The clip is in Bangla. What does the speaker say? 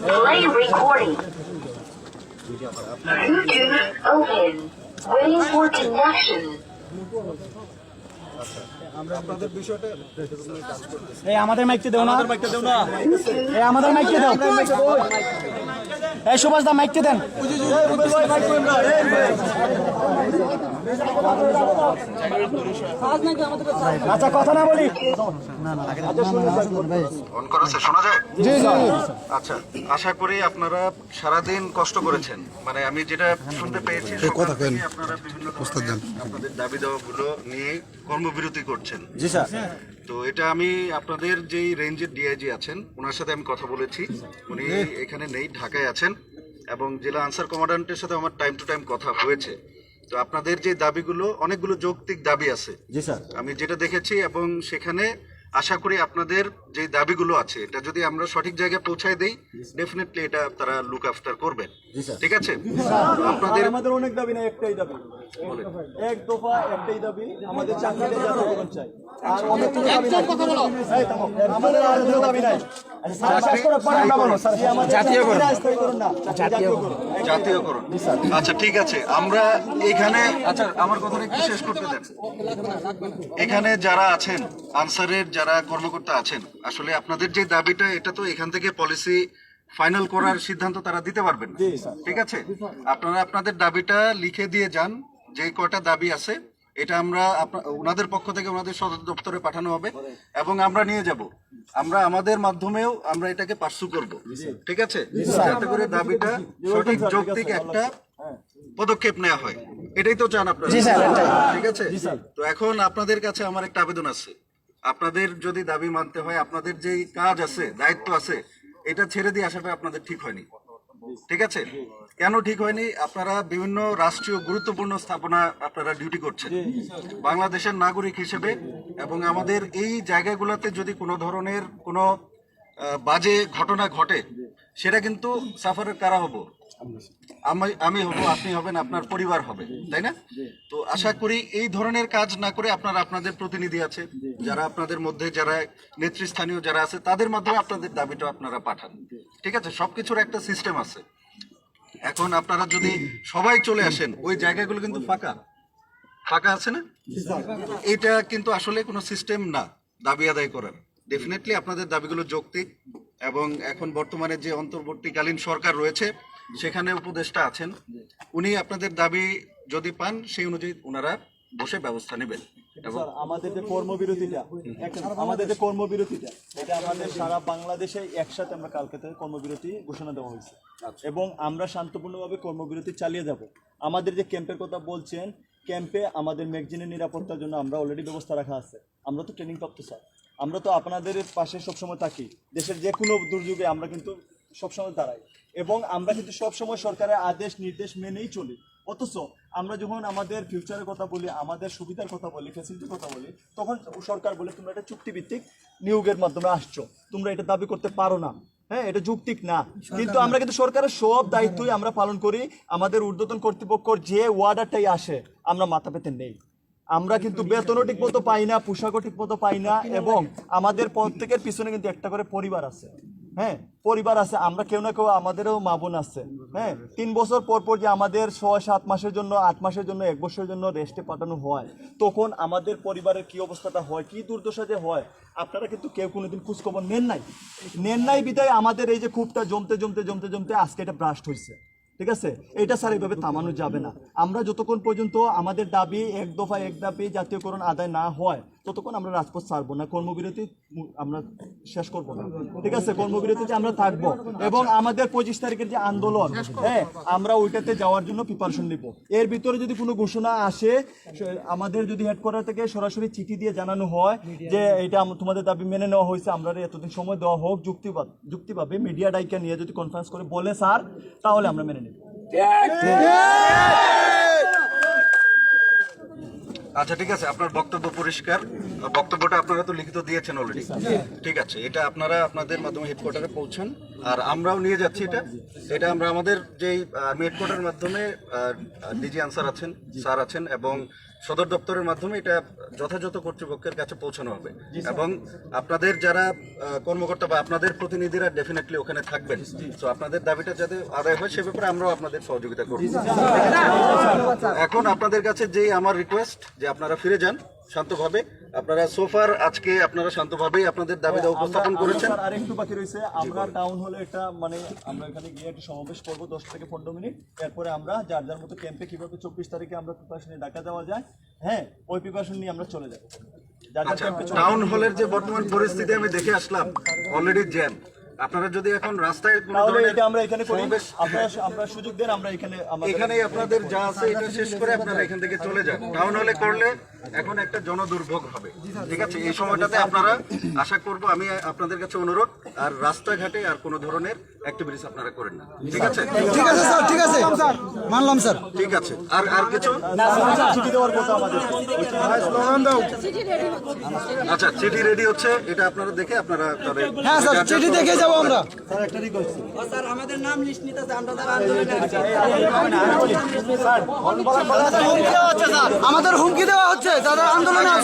Delay recording. Bluetooth open. Waiting for connection. এই আমাদের মাইকটা দেও না এই আমাদের মাইকটা দাও এই সুভাষ দা মাইকটা দেন। আচ্ছা কথা না বলি। অন করা আছে শোনা যায়? আচ্ছা আশা করি আপনারা সারাদিন কষ্ট করেছেন। মানে আমি যেটা শুনতে পেয়েছি আপনারা বিভিন্ন আপনাদের দাবি দাওয়াগুলো নিয়ে কর্মবিরতি করছেন। জি স্যার। তো এটা আমি আপনাদের যেই রেঞ্জের ডিআইজি আছেন ওনার সাথে আমি কথা বলেছি। উনি এখানে নেই ঢাকায় আছেন এবং জেলা আনসার কমান্ডান্টের সাথে আমার টাইম টু টাইম কথা হয়েছে। তো আপনাদের যে দাবিগুলো অনেকগুলো যৌক্তিক দাবি আছে। জি স্যার। আমি যেটা দেখেছি এবং সেখানে আশা করি আপনাদের যে দাবিগুলো আছে এটা যদি আমরা সঠিক জায়গায় পৌঁছায় দেই ডেফিনেটলি এটা তারা লুক আফটার করবেন। ঠিক আছে? আপনাদের আমাদের অনেক দাবি না একটাই দাবি। এক দফা একটাই দাবি আমাদের চাকরিতে জাতীয়করণ চাই আর অনেক এই থামো, আমাদের আর কোনো দাবি নাই। আচ্ছা। জাতীয়করণ আচ্ছা ঠিক আছে। আমরা এখানে আচ্ছা আমার কথাটা একটু শেষ করতে দেন। এখানে যারা আছেন আনসারের যারা কর্মকর্তা আছেন আসলে আপনাদের যে দাবিটা এটা তো এখান থেকে পলিসি ফাইনাল করার সিদ্ধান্ত তারা দিতে পারবেন না। ঠিক আছে? আপনারা আপনাদের দাবিটা লিখে দিয়ে যান যে কয়টা দাবি আছে এটা আমরা ওনাদের পক্ষ থেকে ওনাদের সদর দপ্তরে পাঠানো হবে এবং আমরা নিয়ে যাব। আমরা আমাদের মাধ্যমেও আমরা এটাকে পার্সু করব। ঠিক আছে? যাতে করে দাবিটা সঠিক যৌক্তিক একটা পদক্ষেপ নেওয়া হয়। এটাই তো চান আপনারা। ঠিক আছে? তো এখন আপনাদের কাছে আমার একটা আবেদন আছে। আপনাদের যদি দাবি মানতে হয়, আপনাদের যে কাজ আছে, দায়িত্ব আছে, এটা ছেড়ে দিয়ে আসাটা আপনাদের ঠিক হয়নি। ঠিক আছে? কেন ঠিক হয়নি? আপনারা বিভিন্ন রাষ্ট্রীয় গুরুত্বপূর্ণ স্থাপনা আপনারা ডিউটি করছেন। বাংলাদেশের নাগরিক হিসেবে এবং আমাদের এই জায়গাগুলোতে যদি কোনো ধরনের কোনো বাজে ঘটনা ঘটে সেটা কিন্তু সাফারের কারা হব? আমি আমি হব আপনি হবেন আপনার পরিবার হবে তাই না? তো আশা করি এই ধরনের কাজ না করে আপনারা আপনাদের প্রতিনিধি আছে যারা আপনাদের মধ্যে যারা নেতৃস্থানীয় যারা আছে তাদের মাধ্যমে আপনাদের দাবিটা আপনারা পাঠান। ঠিক আছে? সবকিছুর একটা সিস্টেম আছে। এখন আপনারা যদি সবাই চলে আসেন ওই জায়গাগুলো কিন্তু ফাঁকা। ফাঁকা আছে না? এটা কিন্তু আসলে কোনো সিস্টেম না দাবি আদায় করার। ডেফিনেটলি আপনাদের দাবিগুলো যৌক্তিক। এবং এখন বর্তমানে যে অন্তর্বর্তীকালীন সরকার রয়েছে সেখানে উপদেষ্টা আছেন। উনি আপনাদের দাবি যদি পান সেই অনুযায়ী ওনারা বসে ব্যবস্থা নেবেন। এবং আমাদের যে কর্মবিরতিটা আমাদের যে কর্মবিরতিটা এটা আমাদের সারা বাংলাদেশে একসাথে আমরা কালকে থেকে কর্মবিরতি ঘোষণা দেওয়া হয়েছে। এবং আমরা শান্তপূর্ণভাবে কর্মবিরতি চালিয়ে যাব। আমাদের যে ক্যাম্পের কথা বলছেন ক্যাম্পে আমাদের ম্যাগজিনের নিরাপত্তার জন্য আমরা অলরেডি ব্যবস্থা রাখা আছে। আমরা তো ট্রেনিং প্রাপ্ত স্যার। আমরা তো আপনাদের পাশে সবসময় থাকি। দেশের যে কোনো দুর্যোগে আমরা কিন্তু সবসময় দাঁড়াই। এবং আমরা কিন্তু সবসময় সরকারের আদেশ, নির্দেশ মেনেই চলি। অথচ আমরা যখন আমাদের ফিউচারের কথা বলি, আমাদের সুবিধার কথা বলি ফ্যাসিলিটির কথা বলি, তখন সরকার বলে, তোমরা এটা চুক্তিভিত্তিক নিয়োগের মাধ্যমে আসছো। তোমরা এটা দাবি করতে পারো না। হ্যাঁ এটা যৌক্তিক না। কিন্তু আমরা কিন্তু সরকারের সব দায়িত্বই আমরা পালন করি। আমাদের ঊর্ধ্বতন কর্তৃপক্ষর যে ওয়ার্ডারটাই আসে আমরা মাথা পেতে নেই। আমরা কিন্তু বেতনও ঠিক মতো পাই না, পোশাকও ঠিক মতো পাই না এবং আমাদের প্রত্যেকের পিছনে কিন্তু একটা করে পরিবার আছে। হ্যাঁ পরিবার আছে, আমরা কেউ না কেউ আমাদেরও মা বোন আছে। হ্যাঁ তিন বছর পর পর যে আমাদের ছয়, সাত মাসের জন্য, আট মাসের জন্য, এক বছরের জন্য রেস্টে পাঠানো হয়, তখন আমাদের পরিবারের কি অবস্থাটা হয়, কি দুর্দশা যে হয়, আপনারা কিন্তু কেউ কোনোদিন খোঁজখবর নেন নাই। নেন নাই বিদায় আমাদের এই যে খুবটা জমতে জমতে জমতে জমতে আজকে এটা ব্রাস্ট হয়েছে ঠিক আছে? এটা স্যার এইভাবে থামানো যাবে না। আমরা যতক্ষণ পর্যন্ত আমাদের দাবি এক দফা এক দাবি জাতীয়করণ আদায় না হয় ততক্ষণ আমরা রাজপথ ছাড়বো না কর্মবিরতি আমরা শেষ করব না। ঠিক আছে? কর্মবিরতিতে আমরা থাকব। এবং আমাদের পঁচিশ তারিখের যে আন্দোলন হ্যাঁ আমরা ওইটাতে যাওয়ার জন্য প্রিপারেশন নিব। এর ভিতরে যদি কোনো ঘোষণা আসে আমাদের যদি হেডকোয়ার্টার থেকে সরাসরি চিঠি দিয়ে জানানো হয় যে এটা তোমাদের দাবি মেনে নেওয়া হয়েছে আমরা এতদিন সময় দেওয়া হোক যুক্তিবাদ যুক্তিভাবে মিডিয়া ডাইকা নিয়ে যদি কনফারেন্স করে বলে স্যার তাহলে আমরা মেনে নেব। আচ্ছা ঠিক আছে আপনার বক্তব্য পরিষ্কার। বক্তব্যটা আপনারা তো লিখিত দিয়েছেন অলরেডি ঠিক আছে এটা আপনারা আপনাদের মাধ্যমে হেডকোয়ার্টারে পৌঁছান। আর আমরাও নিয়ে যাচ্ছি এটা। এটা আমরা আমাদের যেই আর্মি হেডকোয়ার্টারের মাধ্যমে ডিজি আনসার আছেন স্যার আছেন এবং সদর দপ্তরের মাধ্যমে এটা যথাযথ কর্তৃপক্ষের কাছে পৌঁছানো হবে। এবং আপনাদের যারা কর্মকর্তা বা আপনাদের প্রতিনিধিরা ডেফিনেটলি ওখানে থাকবেন। তো আপনাদের দাবিটা যাতে আদায় হয় সে ব্যাপারে আমরাও আপনাদের সহযোগিতা করব। এখন আপনাদের কাছে যেই আমার রিকোয়েস্ট যে আপনারা ফিরে যান শান্তভাবে। আপনারা সোফার আজকে আপনারা শান্তভাবেই আপনাদের দাবি দাওয়া উপস্থাপন করেছেন। আর একটু বাকি রয়েছে। আমরা টাউন হলে একটা মানে আমরা এখানে গিয়ে একটা সমাবেশ করব দশ থেকে পনেরো মিনিট। এরপরে আমরা যার যার মতো ক্যাম্পে কীভাবে চব্বিশ তারিখে আমরা প্রিপারেশনে ডাকা যাওয়া যায় হ্যাঁ ওই প্রিপারেশন নিয়ে আমরা চলে যাব। আচ্ছা টাউন হলের যে বর্তমান পরিস্থিতি আমি দেখে আসলাম অলরেডি জ্যাম আপনারা যদি এখন রাস্তায় কোনো তাহলে ধরনের এটা আমরা এখানে করি। আপনারা আমরা সুযোগ দেন আমরা এখানে আমাদের এখানেই আপনাদের যা আছে এটা শেষ করে আপনারা এখান থেকে চলে যান। টাউন হলে করলে এখন একটা জনদুর্ভোগ হবে। ঠিক আছে? এই সময়টাতে আপনারা আশা করব আমি আপনাদের কাছে অনুরোধ আর রাস্তাঘাটে আর কোনো ধরনের অ্যাক্টিভিটিস আপনারা করেন না। ঠিক আছে? ঠিক আছে স্যার ঠিক আছে। মানলাম স্যার। ঠিক আছে। আর আর কিছু? চিঠি দেওয়ার কথা আমাদের। আচ্ছা চিঠি রেডি হচ্ছে এটা আপনারা দেখে আপনারা তবে হ্যাঁ স্যার চিঠি দেখে যাব আমরা। স্যার একটা রিকোয়েস্ট স্যার আমাদের নাম লিস্ট নিতে আমরা তার আন্দোলনে আছি। আমাদের হুমকি দেওয়া হচ্ছে তাদের আন্দোলনে